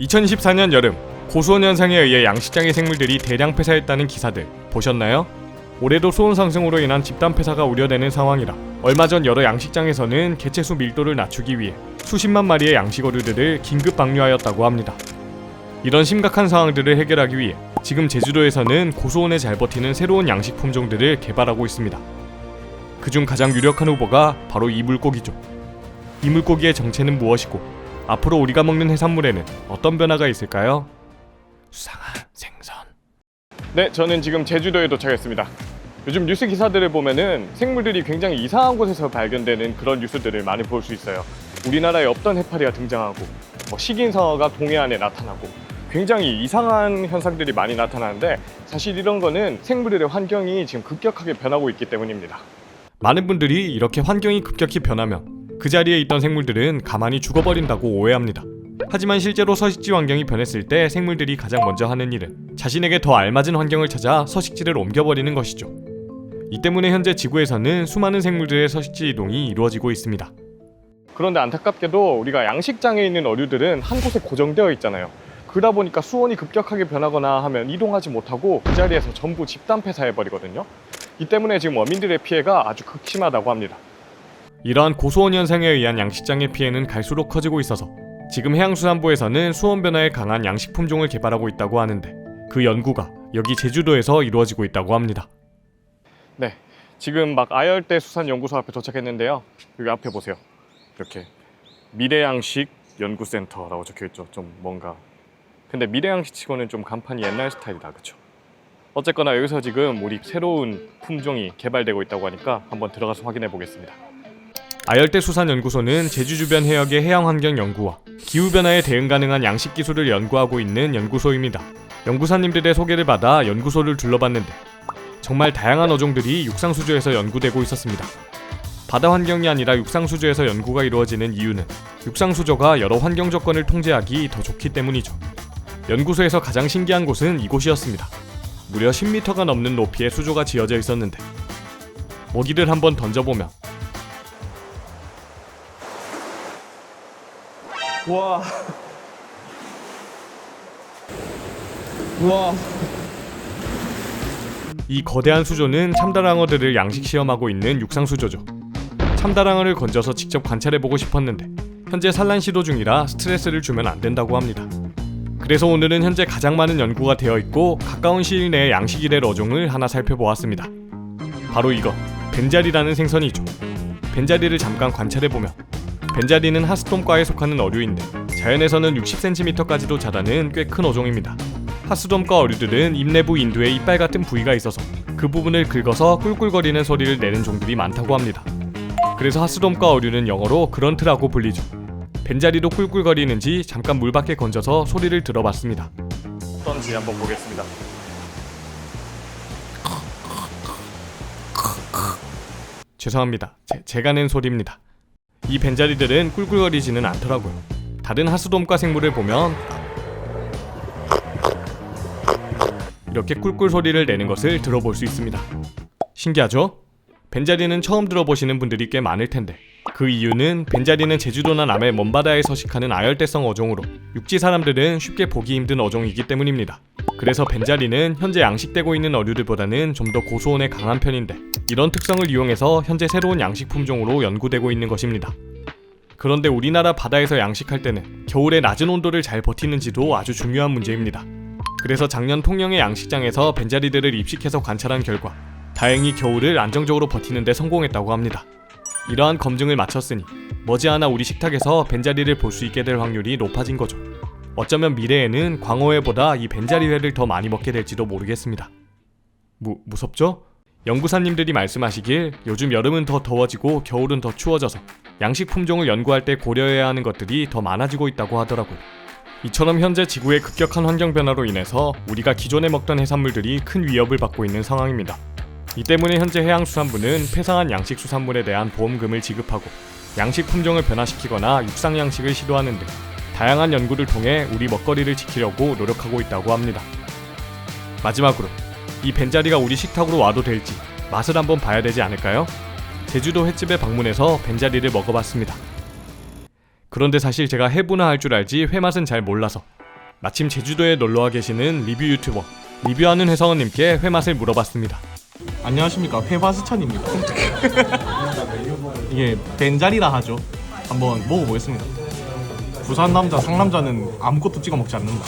2014년 여름 고수온 현상에 의해 양식장의 생물들이 대량 폐사했다는 기사들 보셨나요? 올해도 수온 상승으로 인한 집단 폐사가 우려되는 상황이라 얼마 전 여러 양식장에서는 개체수 밀도를 낮추기 위해 수십만 마리의 양식 어류들을 긴급 방류하였다고 합니다. 이런 심각한 상황들을 해결하기 위해 지금 제주도에서는 고수온에 잘 버티는 새로운 양식 품종들을 개발하고 있습니다. 그중 가장 유력한 후보가 바로 이 물고기죠. 이 물고기의 정체는 무엇이고 앞으로 우리가 먹는 해산물에는 어떤 변화가 있을까요? 수상한 생선. 네, 저는 지금 제주도에 도착했습니다. 요즘 뉴스 기사들을 보면은 생물들이 굉장히 이상한 곳에서 발견되는 그런 뉴스들을 많이 볼 수 있어요. 우리나라에 없던 해파리가 등장하고, 뭐 식인성어가 동해안에 나타나고, 굉장히 이상한 현상들이 많이 나타나는데 사실 이런 거는 생물들의 환경이 지금 급격하게 변하고 있기 때문입니다. 많은 분들이 이렇게 환경이 급격히 변하면 그 자리에 있던 생물들은 가만히 죽어버린다고 오해합니다. 하지만 실제로 서식지 환경이 변했을 때 생물들이 가장 먼저 하는 일은 자신에게 더 알맞은 환경을 찾아 서식지를 옮겨버리는 것이죠. 이 때문에 현재 지구에서는 수많은 생물들의 서식지 이동이 이루어지고 있습니다. 그런데 안타깝게도 우리가 양식장에 있는 어류들은 한 곳에 고정되어 있잖아요. 그러다 보니까 수온이 급격하게 변하거나 하면 이동하지 못하고 그 자리에서 전부 집단 폐사해버리거든요. 이 때문에 지금 어민들의 피해가 아주 극심하다고 합니다. 이러한 고수온 현상에 의한 양식장의 피해는 갈수록 커지고 있어서 지금 해양수산부에서는 수온 변화에 강한 양식 품종을 개발하고 있다고 하는데 그 연구가 여기 제주도에서 이루어지고 있다고 합니다. 네, 지금 막 아열대 수산연구소 앞에 도착했는데요. 여기 앞에 보세요. 이렇게 미래양식 연구센터라고 적혀 있죠. 좀 뭔가 근데 미래양식 치고는 좀 간판이 옛날 스타일이다, 그렇죠? 어쨌거나 여기서 지금 우리 새로운 품종이 개발되고 있다고 하니까 한번 들어가서 확인해 보겠습니다. 아열대 수산연구소는 제주 주변 해역의 해양 환경 연구와 기후 변화에 대응 가능한 양식 기술을 연구하고 있는 연구소입니다. 연구사님들의 소개를 받아 연구소를 둘러봤는데 정말 다양한 어종들이 육상 수조에서 연구되고 있었습니다. 바다 환경이 아니라 육상 수조에서 연구가 이루어지는 이유는 육상 수조가 여러 환경 조건을 통제하기 더 좋기 때문이죠. 연구소에서 가장 신기한 곳은 이곳이었습니다. 무려 10m가 넘는 높이의 수조가 지어져 있었는데 먹이를 한번 던져보면 와. 와. 이 거대한 수조는 참다랑어들을 양식 시험하고 있는 육상 수조죠. 참다랑어를 건져서 직접 관찰해보고 싶었는데 현재 산란 시도 중이라 스트레스를 주면 안 된다고 합니다. 그래서 오늘은 현재 가장 많은 연구가 되어 있고 가까운 시일 내에 양식이 될 어종을 하나 살펴보았습니다. 바로 이거 벤자리라는 생선이죠. 벤자리를 잠깐 관찰해보면 벤자리는 하스돔과에 속하는 어류인데 자연에서는 60cm까지도 자라는 꽤 큰 어종입니다. 하스돔과 어류들은 입내부 인두에 이빨 같은 부위가 있어서 그 부분을 긁어서 꿀꿀거리는 소리를 내는 종들이 많다고 합니다. 그래서 하스돔과 어류는 영어로 그런트라고 불리죠. 벤자리도 꿀꿀거리는지 잠깐 물 밖에 건져서 소리를 들어봤습니다. 어떤지 한번 보겠습니다. 죄송합니다. 제, 제가 낸 소리입니다. 이 벤자리들은 꿀꿀거리지는 않더라고요. 다른 하수돔과 생물을 보면 이렇게 꿀꿀 소리를 내는 것을 들어볼 수 있습니다. 신기하죠? 벤자리는 처음 들어보시는 분들이 꽤 많을 텐데 그 이유는 벤자리는 제주도나 남해 먼바다에 서식하는 아열대성 어종으로 육지 사람들은 쉽게 보기 힘든 어종이기 때문입니다. 그래서 벤자리는 현재 양식되고 있는 어류들보다는 좀 더 고수온에 강한 편인데 이런 특성을 이용해서 현재 새로운 양식 품종으로 연구되고 있는 것입니다. 그런데 우리나라 바다에서 양식할 때는 겨울에 낮은 온도를 잘 버티는지도 아주 중요한 문제입니다. 그래서 작년 통영의 양식장에서 벤자리들을 입식해서 관찰한 결과 다행히 겨울을 안정적으로 버티는데 성공했다고 합니다. 이러한 검증을 마쳤으니 머지않아 우리 식탁에서 벤자리를 볼 수 있게 될 확률이 높아진 거죠. 어쩌면 미래에는 광어회보다 이 벤자리회를 더 많이 먹게 될지도 모르겠습니다. 무, 무섭죠? 연구사님들이 말씀하시길 요즘 여름은 더 더워지고 겨울은 더 추워져서 양식 품종을 연구할 때 고려해야 하는 것들이 더 많아지고 있다고 하더라고요. 이처럼 현재 지구의 급격한 환경 변화로 인해서 우리가 기존에 먹던 해산물들이 큰 위협을 받고 있는 상황입니다. 이 때문에 현재 해양수산부는 폐상한 양식 수산물에 대한 보험금을 지급하고 양식 품종을 변화시키거나 육상 양식을 시도하는 등 다양한 연구를 통해 우리 먹거리를 지키려고 노력하고 있다고 합니다. 마지막으로 이 벤자리가 우리 식탁으로 와도 될지 맛을 한번 봐야 되지 않을까요? 제주도 횟집에 방문해서 벤자리를 먹어봤습니다. 그런데 사실 제가 해부나 할 줄 알지 회 맛은 잘 몰라서 마침 제주도에 놀러와 계시는 리뷰 유튜버 리뷰하는 회사원님께 회맛을 물어봤습니다. 안녕하십니까 회바스찬입니다. 이게 벤자리라 하죠. 한번 먹어보겠습니다. 부산 남자 상남자는 아무것도 찍어 먹지 않는다.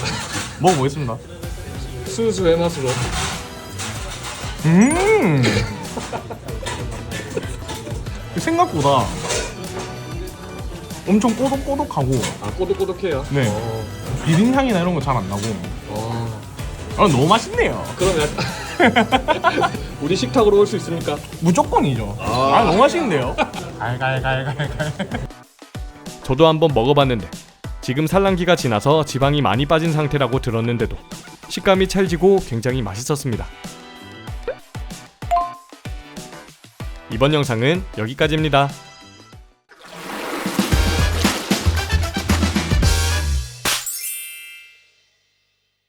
먹어보겠습니다. 순수 회맛으로 음 생각보다 엄청 꼬독꼬독하고 아 꼬독꼬독해요 네. 어, 비린 향이나 이런 거 잘 안 나고 어. 아, 너무 맛있네요. 그럼 약간 우리 식탁으로 올 수 있습니까? 무조건이죠. 아. 아, 너무 맛있는데요. 갈갈갈갈갈. 저도 한번 먹어봤는데 지금 산란기가 지나서 지방이 많이 빠진 상태라고 들었는데도 식감이 찰지고 굉장히 맛있었습니다. 이번 영상은 여기까지입니다.